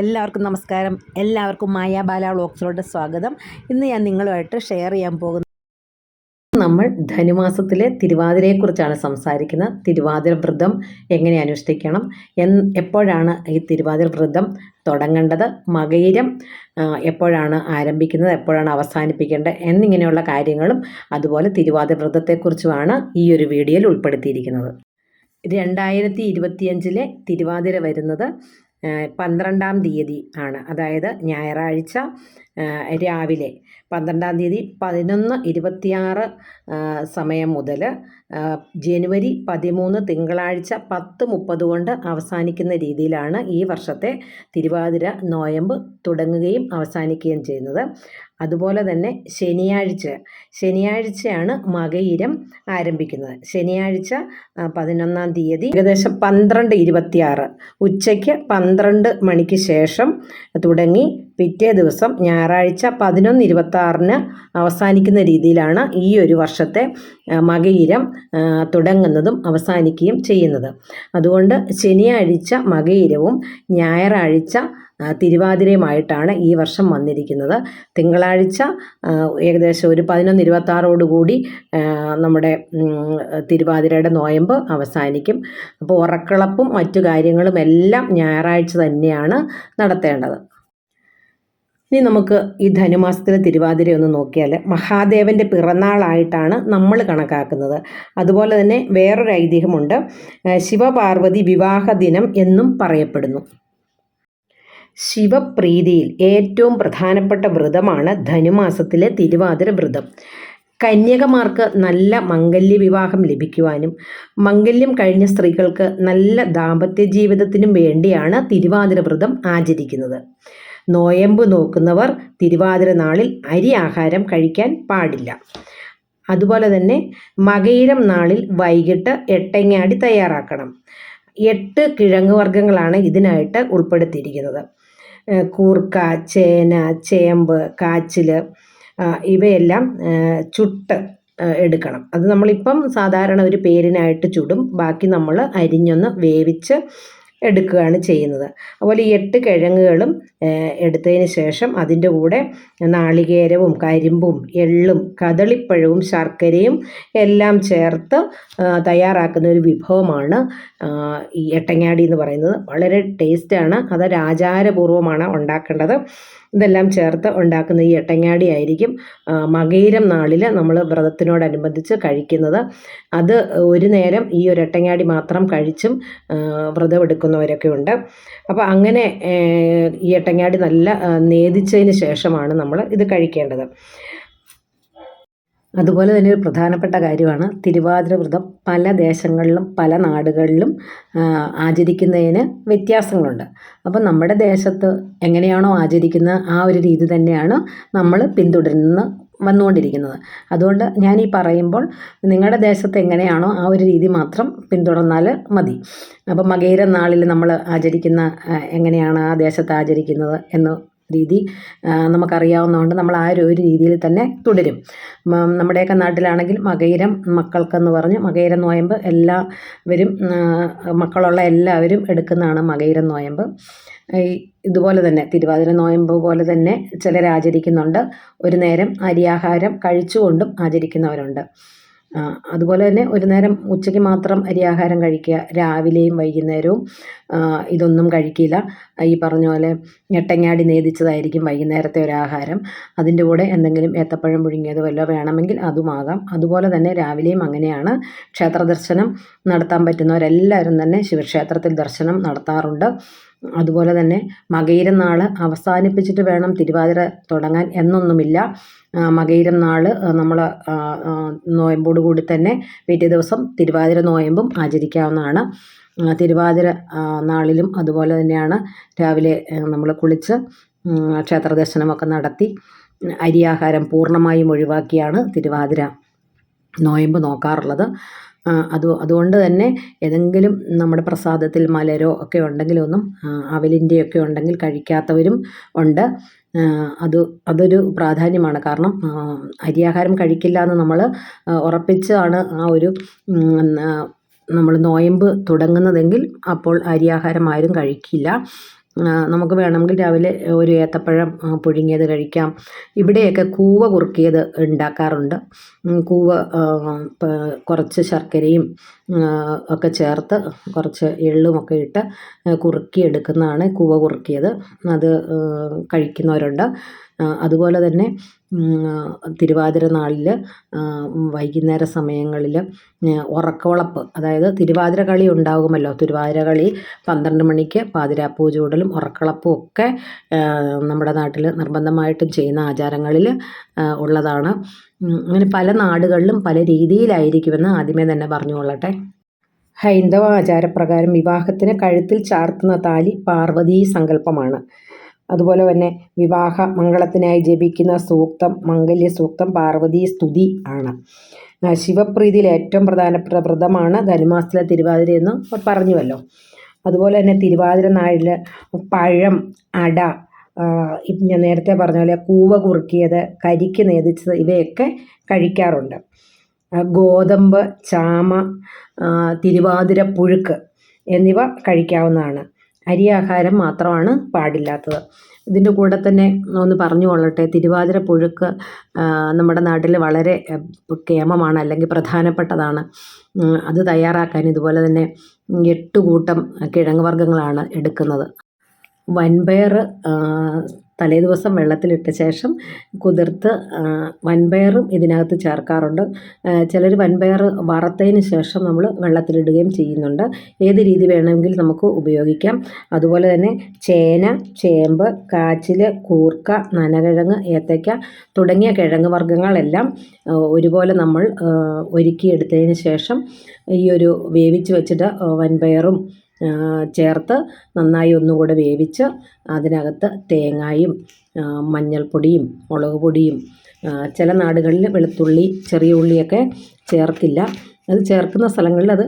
എല്ലാവർക്കും നമസ്കാരം. എല്ലാവർക്കും മായ ബാല വ്ളോഗ്സിലോട്ട് സ്വാഗതം. ഇന്ന് ഞാൻ നിങ്ങളുമായിട്ട് ഷെയർ ചെയ്യാൻ പോകുന്നത് നമ്മൾ ധനുമാസത്തിലെ തിരുവാതിരയെക്കുറിച്ചാണ് സംസാരിക്കുന്നത്. തിരുവാതിര വ്രതം എങ്ങനെ അനുഷ്ഠിക്കണം? എൻ എപ്പോഴാണ് ഈ തിരുവാതിര വ്രതം തുടങ്ങേണ്ടത്? മകയിരം എപ്പോഴാണ് ആരംഭിക്കുന്നത്? എപ്പോഴാണ് അവസാനിപ്പിക്കേണ്ടത്? എന്നിങ്ങനെയുള്ള കാര്യങ്ങളും അതുപോലെ തിരുവാതിര വ്രതത്തെക്കുറിച്ചുമാണ് ഈ ഒരു വീഡിയോയിൽ ഉൾപ്പെടുത്തിയിരിക്കുന്നത്. രണ്ടായിരത്തി ഇരുപത്തിയഞ്ചിലെ തിരുവാതിര വരുന്നത് പന്ത്രണ്ടാം തീയതി ആണ്. അതായത് ഞായറാഴ്ച രാവിലെ പന്ത്രണ്ടാം തീയതി പതിനൊന്ന് ഇരുപത്തിയാറ് സമയം മുതൽ ജനുവരി പതിമൂന്ന് തിങ്കളാഴ്ച പത്ത് മുപ്പത് കൊണ്ട് അവസാനിക്കുന്ന രീതിയിലാണ് ഈ വർഷത്തെ തിരുവാതിര നോയമ്പ് തുടങ്ങുകയും അവസാനിക്കുകയും ചെയ്യുന്നത്. അതുപോലെ തന്നെ ശനിയാഴ്ച. ശനിയാഴ്ചയാണ് മകയിരം ആരംഭിക്കുന്നത്. ശനിയാഴ്ച പതിനൊന്നാം തീയതി ഏകദേശം പന്ത്രണ്ട് ഇരുപത്തിയാറ്. ഉച്ചയ്ക്ക് പന്ത്രണ്ട് മണിക്ക് ശേഷം തുടങ്ങി പിറ്റേ ദിവസം ഞായറാഴ്ച പതിനൊന്ന് ഇരുപത്തി ആറിന് അവസാനിക്കുന്ന രീതിയിലാണ് ഈ ഒരു വർഷത്തെ മകയിരം തുടങ്ങുന്നതും അവസാനിക്കുകയും ചെയ്യുന്നത്. അതുകൊണ്ട് ശനിയാഴ്ച മകയിരവും ഞായറാഴ്ച തിരുവാതിരയുമായിട്ടാണ് ഈ വർഷം വന്നിരിക്കുന്നത്. തിങ്കളാഴ്ച ഏകദേശം ഒരു പതിനൊന്ന് ഇരുപത്താറോടുകൂടി നമ്മുടെ തിരുവാതിരയുടെ നോയമ്പ് അവസാനിക്കും. അപ്പോൾ ഉറക്കളപ്പും മറ്റു കാര്യങ്ങളും എല്ലാം ഞായറാഴ്ച തന്നെയാണ് നടത്തേണ്ടത്. ഇനി നമുക്ക് ഈ ധനുമാസത്തിലെ തിരുവാതിര ഒന്ന് നോക്കിയാൽ മഹാദേവന്റെ പിറന്നാളായിട്ടാണ് നമ്മൾ കണക്കാക്കുന്നത്. അതുപോലെ തന്നെ വേറൊരു ഐതിഹ്യമുണ്ട്. ശിവപാർവതി വിവാഹ ദിനം എന്നും പറയപ്പെടുന്നു. ശിവപ്രീതിയിൽ ഏറ്റവും പ്രധാനപ്പെട്ട വ്രതമാണ് ധനുമാസത്തിലെ തിരുവാതിര വ്രതം. കന്യകമാർക്ക് നല്ല മംഗല്യ വിവാഹം ലഭിക്കുവാനും മംഗല്യം കഴിഞ്ഞ സ്ത്രീകൾക്ക് നല്ല ദാമ്പത്യ ജീവിതത്തിനും വേണ്ടിയാണ് തിരുവാതിര വ്രതം ആചരിക്കുന്നത്. നോയമ്പ് നോക്കുന്നവർ തിരുവാതിര നാളിൽ അരി ആഹാരം കഴിക്കാൻ പാടില്ല. അതുപോലെ തന്നെ മകയിരം നാളിൽ വൈകിട്ട് എട്ടങ്ങാടി തയ്യാറാക്കണം. എട്ട് കിഴങ്ങ് വർഗങ്ങളാണ് ഇതിനായിട്ട് ഉൾപ്പെടുത്തിയിരിക്കുന്നത്. കൂർക്ക ചേന ചേമ്പ് കാച്ചിൽ ഇവയെല്ലാം ചുട്ട് എടുക്കണം. അത് നമ്മളിപ്പം സാധാരണ ഒരു പേരിനായിട്ട് ചുടും. ബാക്കി നമ്മൾ അരിഞ്ഞൊന്ന് വേവിച്ച് എടുക്കുകയാണ് ചെയ്യുന്നത്. അതുപോലെ ഈ എട്ട് കിഴങ്ങുകളും എടുത്തതിന് ശേഷം അതിന്റെ കൂടെ നാളികേരവും കരിമ്പും എള്ളും കദളിപ്പഴവും ശർക്കരയും എല്ലാം ചേർത്ത് തയ്യാറാക്കുന്ന ഒരു വിഭവമാണ് ഈ എട്ടങ്ങാടി എന്ന് പറയുന്നത്. വളരെ ടേസ്റ്റാണ്. അത് ആചാരപൂർവമാണ് ഉണ്ടാക്കേണ്ടത്. ഇതെല്ലാം ചേർത്ത് ഉണ്ടാക്കുന്ന ഈ എട്ടങ്ങാടി ആയിരിക്കും മകയിരം നാളിൽ നമ്മൾ വ്രതത്തിനോടനുബന്ധിച്ച് കഴിക്കുന്നത്. അത് ഒരു നേരം ഈ ഒരു എട്ടങ്ങാടി മാത്രം കഴിച്ചും വ്രതം വ്രതമെടുക്കുന്നവരൊക്കെ ഉണ്ട്. അപ്പോൾ അങ്ങനെ ഈ എട്ടങ്ങാടി നല്ല നേദിച്ചതിന് ശേഷമാണ് നമ്മൾ ഇത് കഴിക്കേണ്ടത്. അതുപോലെ തന്നെ ഒരു പ്രധാനപ്പെട്ട കാര്യമാണ് തിരുവാതിര വ്രതം പല ദേശങ്ങളിലും പല നാടുകളിലും ആചരിക്കുന്നതിന് വ്യത്യാസങ്ങളുണ്ട്. അപ്പോൾ നമ്മുടെ ദേശത്ത് എങ്ങനെയാണോ ആചരിക്കുന്നത് ആ ഒരു രീതി തന്നെയാണ് നമ്മൾ പിന്തുടരുന്ന വന്നുകൊണ്ടിരിക്കുന്നത്. അതുകൊണ്ട് ഞാൻ ഈ പറയുമ്പോൾ നിങ്ങളുടെ ദേശത്ത് എങ്ങനെയാണോ ആ ഒരു രീതി മാത്രം പിന്തുടർന്നാൽ മതി. അപ്പോൾ മകയിര നാളിൽ നമ്മൾ ആചരിക്കുന്ന എങ്ങനെയാണ് ആ ദേശത്ത് ആചരിക്കുന്നത് എന്ന് രീതി നമുക്കറിയാവുന്നതുകൊണ്ട് നമ്മൾ ആ ഒരു രീതിയിൽ തന്നെ തുടരും. നമ്മുടെയൊക്കെ നാട്ടിലാണെങ്കിൽ മകയിരം മക്കൾക്കെന്ന് പറഞ്ഞ് മകയിരം നോയമ്പ് എല്ലാവരും മക്കളുള്ള എല്ലാവരും എടുക്കുന്നതാണ് മകയിരം നോയമ്പ്. ഇതുപോലെ തന്നെ തിരുവാതിര നോയമ്പ് പോലെ തന്നെ ചിലർ ആചരിക്കുന്നുണ്ട്. ഒരു നേരം അരിയാഹാരം കഴിച്ചുകൊണ്ടും ആചരിക്കുന്നവരുണ്ട്. അതുപോലെ തന്നെ ഒരു നേരം ഉച്ചയ്ക്ക് മാത്രം അരിയാഹാരം കഴിക്കുക. രാവിലെയും വൈകുന്നേരവും ഇതൊന്നും കഴിക്കില്ല. ഈ പറഞ്ഞ പോലെ ഞെട്ടങ്ങാടി നേദിച്ചതായിരിക്കും വൈകുന്നേരത്തെ ഒരു ആഹാരം. അതിന്റെ കൂടെ എന്തെങ്കിലും ഏത്തപ്പഴം പുഴുങ്ങിയത് വല്ലതും വേണമെങ്കിൽ അതുമാകാം അതുപോലെ തന്നെ രാവിലെയും അങ്ങനെയാണ് ക്ഷേത്ര ദർശനം നടത്താൻ പറ്റുന്നവരെല്ലാവരും തന്നെ ശിവക്ഷേത്രത്തിൽ ദർശനം നടത്താറുണ്ട്. അതുപോലെ തന്നെ മകയിരുന്നാൾ നാൾ അവസാനിപ്പിച്ചിട്ട് വേണം തിരുവാതിര തുടങ്ങാൻ എന്നൊന്നുമില്ല. മകയിരം നാൾ നമ്മൾ നോയമ്പോട് കൂടി തന്നെ പിറ്റേ ദിവസം തിരുവാതിര നോയമ്പും ആചരിക്കാവുന്നതാണ്. തിരുവാതിര നാളിലും അതുപോലെ തന്നെയാണ് രാവിലെ നമ്മൾ കുളിച്ച് ക്ഷേത്ര ദർശനമൊക്കെ നടത്തി അരിയാഹാരം പൂർണമായും ഒഴിവാക്കിയാണ് തിരുവാതിര നോയമ്പ് നോക്കാറുള്ളത്. അത് അതുകൊണ്ട് തന്നെ ഏതെങ്കിലും നമ്മുടെ പ്രസാദത്തിൽ മലരോ ഒക്കെ ഉണ്ടെങ്കിലൊന്നും അവലിന്റെയൊക്കെ ഉണ്ടെങ്കിൽ കഴിക്കാത്തവരും ഉണ്ട്. അത് അതൊരു പ്രാധാന്യമാണ്. കാരണം അരിയാഹാരം കഴിക്കില്ല എന്ന് നമ്മൾ ഉറപ്പിച്ചാണ് ആ ഒരു നമ്മൾ നോയമ്പ് തുടങ്ങുന്നതെങ്കിൽ അപ്പോൾ അരിയാഹാരം ആരും കഴിക്കില്ല. നമുക്ക് വേണമെങ്കിൽ രാവിലെ ഒരു ഏത്തപ്പഴം പുഴുങ്ങിയത് കഴിക്കാം. ഇവിടെയൊക്കെ കൂവ കുറുക്കിയത് ഉണ്ടാക്കാറുണ്ട്. കൂവ കുറച്ച് ശർക്കരയും ഒക്കെ ചേർത്ത് കുറച്ച് എള്ളുമൊക്കെ ഇട്ട് കുറുക്കിയെടുക്കുന്നതാണ് കൂവ കുറുക്കിയത്. അത് കഴിക്കുന്നവരുണ്ട്. അതുപോലെ തന്നെ തിരുവാതിര നാളിൽ വൈകുന്നേര സമയങ്ങളിൽ ഉറക്കവളപ്പ് അതായത് തിരുവാതിര കളി ഉണ്ടാകുമല്ലോ. തിരുവാതിര കളി പന്ത്രണ്ട് മണിക്ക് പാതിരാപ്പൂ ചൂടലും ഉറക്കളപ്പും ഒക്കെ നമ്മുടെ നാട്ടിൽ നിർബന്ധമായിട്ടും ചെയ്യുന്ന ആചാരങ്ങളിൽ ഉള്ളതാണ്. അങ്ങനെ പല നാടുകളിലും പല രീതിയിലായിരിക്കുമെന്ന് ആദ്യമേ തന്നെ പറഞ്ഞുകൊള്ളട്ടെ. ഹൈന്ദവ ആചാരപ്രകാരം വിവാഹത്തിന് കഴുത്തിൽ ചാർത്തുന്ന താലി പാർവതീ സങ്കല്പമാണ്. അതുപോലെ തന്നെ വിവാഹ മംഗളത്തിനായി ജപിക്കുന്ന സൂക്തം മംഗല്യ സൂക്തം പാർവതി സ്തുതി ആണ്. ശിവപ്രീതിയിൽ ഏറ്റവും പ്രധാനപ്പെട്ട വ്രതമാണ് ധനുമാസത്തിലെ തിരുവാതിര എന്ന് പറഞ്ഞുവല്ലോ. അതുപോലെ തന്നെ തിരുവാതിര നാളിൽ പഴം അട ഞാൻ നേരത്തെ പറഞ്ഞ പോലെ കൂവ കുറുക്കിയത് കരിക്ക് നേതിച്ചത് ഇവയൊക്കെ കഴിക്കാറുണ്ട്. ഗോതമ്പ് ചാമ തിരുവാതിര പുഴുക്ക് എന്നിവ കഴിക്കാവുന്നതാണ്. അരി ആഹാരം മാത്രമാണ് പാടില്ലാത്തത്. ഇതിന്റെ കൂടെ തന്നെ ഒന്ന് പറഞ്ഞു കൊള്ളട്ടെ തിരുവാതിര പുഴുക്ക് നമ്മുടെ നാട്ടിൽ വളരെ കേമമാണ് അല്ലെങ്കിൽ പ്രധാനപ്പെട്ടതാണ്. അത് തയ്യാറാക്കാൻ ഇതുപോലെ തന്നെ എട്ട് കൂട്ടം കിഴങ്ങ് വർഗങ്ങളാണ് എടുക്കുന്നത്. വൻപയർ തലേദിവസം വെള്ളത്തിലിട്ട ശേഷം കുതിർത്ത് വൻപയറും ഇതിനകത്ത് ചേർക്കാറുണ്ട്. ചിലർ വൻപയർ വറുത്തതിന് ശേഷം നമ്മൾ വെള്ളത്തിലിടുകയും ചെയ്യുന്നുണ്ട്. ഏത് രീതി വേണമെങ്കിൽ നമുക്ക് ഉപയോഗിക്കാം. അതുപോലെ തന്നെ ചേന ചേമ്പ് കാച്ചിൽ കൂർക്ക നനകിഴങ്ങ് ഏത്തയ്ക്ക തുടങ്ങിയ കിഴങ്ങ് വർഗങ്ങളെല്ലാം ഒരുപോലെ നമ്മൾ ഒരുക്കിയെടുത്തതിന് ശേഷം ഈ ഒരു വേവിച്ച് വെച്ചിട്ട് വൻപയറും ചേർത്ത് നന്നായി ഒന്നുകൂടെ വേവിച്ച് അതിനകത്ത് തേങ്ങായും മഞ്ഞൾപ്പൊടിയും മുളക് പൊടിയും ചില നാടുകളിൽ വെളുത്തുള്ളി ചെറിയ ഉള്ളിയൊക്കെ ചേർക്കില്ല അത് ചേർക്കുന്ന സ്ഥലങ്ങളിൽ അത്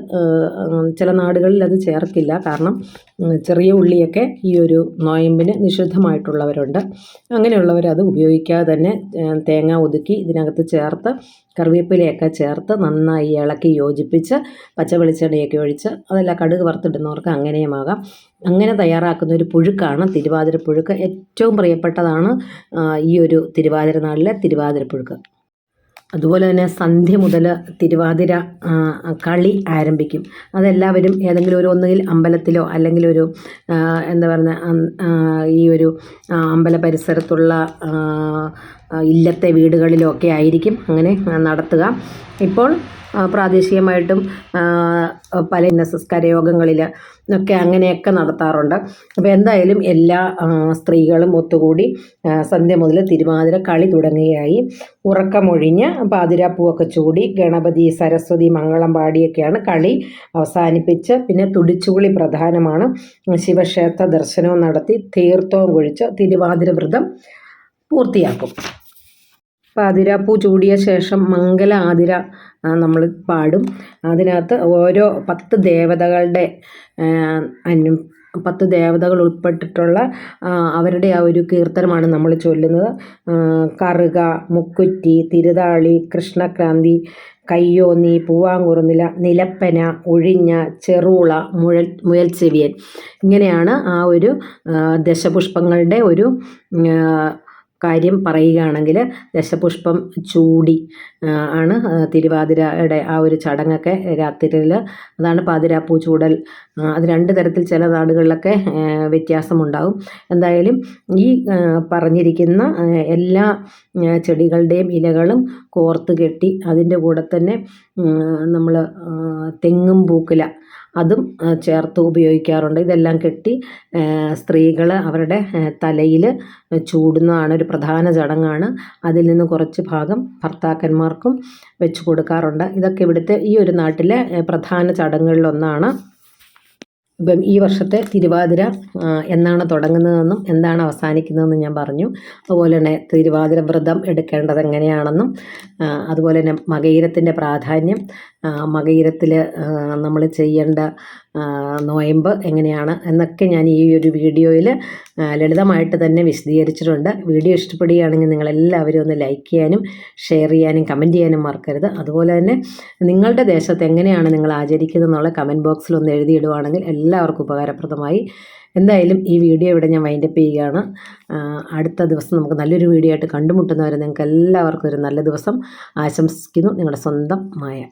ചില നാടുകളിൽ അത് ചേർക്കില്ല. കാരണം ചെറിയ ഉള്ളിയൊക്കെ ഈ ഒരു നോയമ്പിന് നിഷിദ്ധമായിട്ടുള്ളവരുണ്ട്. അങ്ങനെയുള്ളവർ അത് ഉപയോഗിക്കാതെ തന്നെ തേങ്ങ ഒതുക്കി ഇതിനകത്ത് ചേർത്ത് കറിവേപ്പിലയൊക്കെ ചേർത്ത് നന്നായി ഇളക്കി യോജിപ്പിച്ച് പച്ച വെളിച്ചെണ്ണയൊക്കെ ഒഴിച്ച് അതെല്ലാം കടുക് വറുത്തിടുന്നവർക്ക് അങ്ങനെയുമാകാം. അങ്ങനെ തയ്യാറാക്കുന്ന ഒരു പുഴുക്കാണ് തിരുവാതിര പുഴുക്ക് ഏറ്റവും പ്രിയപ്പെട്ടതാണ് ഈ ഒരു തിരുവാതിര നാളിലെ തിരുവാതിര പുഴുക്ക് അതുപോലെ തന്നെ സന്ധ്യ മുതൽ തിരുവാതിര കളി ആരംഭിക്കും. അതെല്ലാവരും ഏതെങ്കിലും ഒരു ഒന്നുകിൽ അമ്പലത്തിലോ അല്ലെങ്കിൽ ഒരു എന്താ പറയുന്ന ഈ ഒരു അമ്പല പരിസരത്തുള്ള ഇല്ലത്തെ വീടുകളിലോ ഒക്കെ ആയിരിക്കും. അങ്ങനെ നടത്തുക. ഇപ്പോൾ പ്രാദേശികമായിട്ടും പല സംസ്കാര യോഗങ്ങളിൽ ഒക്കെ അങ്ങനെയൊക്കെ നടത്താറുണ്ട്. അപ്പോൾ എന്തായാലും എല്ലാ സ്ത്രീകളും ഒത്തുകൂടി സന്ധ്യ മുതൽ തിരുവാതിര കളി തുടങ്ങുകയായി. ഉറക്കമൊഴിഞ്ഞ് പാതിരാപ്പൂവൊക്കെ ചൂടി ഗണപതി സരസ്വതി മംഗളം പാടിയൊക്കെയാണ് കളി അവസാനിപ്പിച്ച് പിന്നെ തുടിച്ചുകുളി പ്രധാനമാണ്. ശിവക്ഷേത്ര ദർശനവും നടത്തി തീർത്ഥവും കുഴിച്ച് തിരുവാതിര വ്രതം പൂർത്തിയാക്കും. പാതിരാപ്പൂ ചൂടിയ ശേഷം മംഗല ആതിര നമ്മൾ പാടും. അതിനകത്ത് ഓരോ പത്ത് ദേവതകളുടെ അനു പത്ത് ദേവതകൾ ഉൾപ്പെട്ടിട്ടുള്ള അവരുടെ ആ ഒരു കീർത്തനമാണ് നമ്മൾ ചൊല്ലുന്നത്. കറുക മുക്കുറ്റി തിരുതാളി കൃഷ്ണക്രാന്തി കയ്യോന്നി പൂവാങ്കുറുനില നിലപ്പന ഒഴിഞ്ഞ ചെറുള മുഴൽ മുയൽച്ചെവിയൻ ഇങ്ങനെയാണ് ആ ഒരു ദശപുഷ്പങ്ങളുടെ ഒരു കാര്യം പറയുകയാണെങ്കിൽ ദശപുഷ്പം ചൂടി ആണ്. തിരുവാതിരയുടെ ആ ഒരു ചടങ്ങൊക്കെ രാത്രിയിൽ. അതാണ് പാതിരാപ്പൂ ചൂടൽ. അത് രണ്ട് തരത്തിൽ ചില നാടുകളിലൊക്കെ വ്യത്യാസമുണ്ടാകും. എന്തായാലും ഈ പറഞ്ഞിരിക്കുന്ന എല്ലാ ചെടികളുടെയും ഇലകളും കോർത്ത് കെട്ടി അതിന്റെ കൂടെ തന്നെ നമ്മൾ തെങ്ങും പൂക്കില അതും ചേർത്ത് ഉപയോഗിക്കാറുണ്ട്. ഇതെല്ലാം കെട്ടി സ്ത്രീകൾ അവരുടെ തലയിൽ ചൂടുന്നതാണ് ഒരു പ്രധാന ചടങ്ങാണ്. അതിൽ നിന്ന് കുറച്ച് ഭാഗം ഭർത്താക്കന്മാർക്കും വെച്ച് കൊടുക്കാറുണ്ട്. ഇതൊക്കെ ഇവിടുത്തെ ഈ ഒരു നാട്ടിലെ പ്രധാന ചടങ്ങുകളിലൊന്നാണ്. ഇപ്പം ഈ വർഷത്തെ തിരുവാതിര എന്നാണ് തുടങ്ങുന്നതെന്നും എന്താണ് അവസാനിക്കുന്നതെന്നും ഞാൻ പറഞ്ഞു. അതുപോലെ തന്നെ തിരുവാതിര വ്രതം എടുക്കേണ്ടത് എങ്ങനെയാണെന്നും അതുപോലെ തന്നെ മകയിരത്തിന്റെ പ്രാധാന്യം മകയിരത്തിൽ നമ്മൾ ചെയ്യേണ്ട നോയമ്പ് എങ്ങനെയാണ് എന്നൊക്കെ ഞാൻ ഈ ഒരു വീഡിയോയിൽ ലളിതമായിട്ട് തന്നെ വിശദീകരിച്ചിട്ടുണ്ട്. വീഡിയോ ഇഷ്ടപ്പെടുകയാണെങ്കിൽ നിങ്ങളെല്ലാവരും ഒന്ന് ലൈക്ക് ചെയ്യാനും ഷെയർ ചെയ്യാനും കമന്റ് ചെയ്യാനും മറക്കരുത്. അതുപോലെ തന്നെ നിങ്ങളുടെ ദേശത്ത് എങ്ങനെയാണ് നിങ്ങൾ ആചരിക്കുന്നത് എന്നുള്ള കമന്റ് ബോക്സിൽ ഒന്ന് എഴുതിയിടുവാണെങ്കിൽ എല്ലാവർക്കും ഉപകാരപ്രദമായി. എന്തായാലും ഈ വീഡിയോ ഇവിടെ ഞാൻ വൈൻഡപ്പ് ചെയ്യുകയാണ്. അടുത്ത ദിവസം നമുക്ക് നല്ലൊരു വീഡിയോ ആയിട്ട് കണ്ടുമുട്ടുന്നവരെ നിങ്ങൾക്ക് എല്ലാവർക്കും ഒരു നല്ല ദിവസം ആശംസിക്കുന്നു. നിങ്ങളുടെ സ്വന്തം മായ.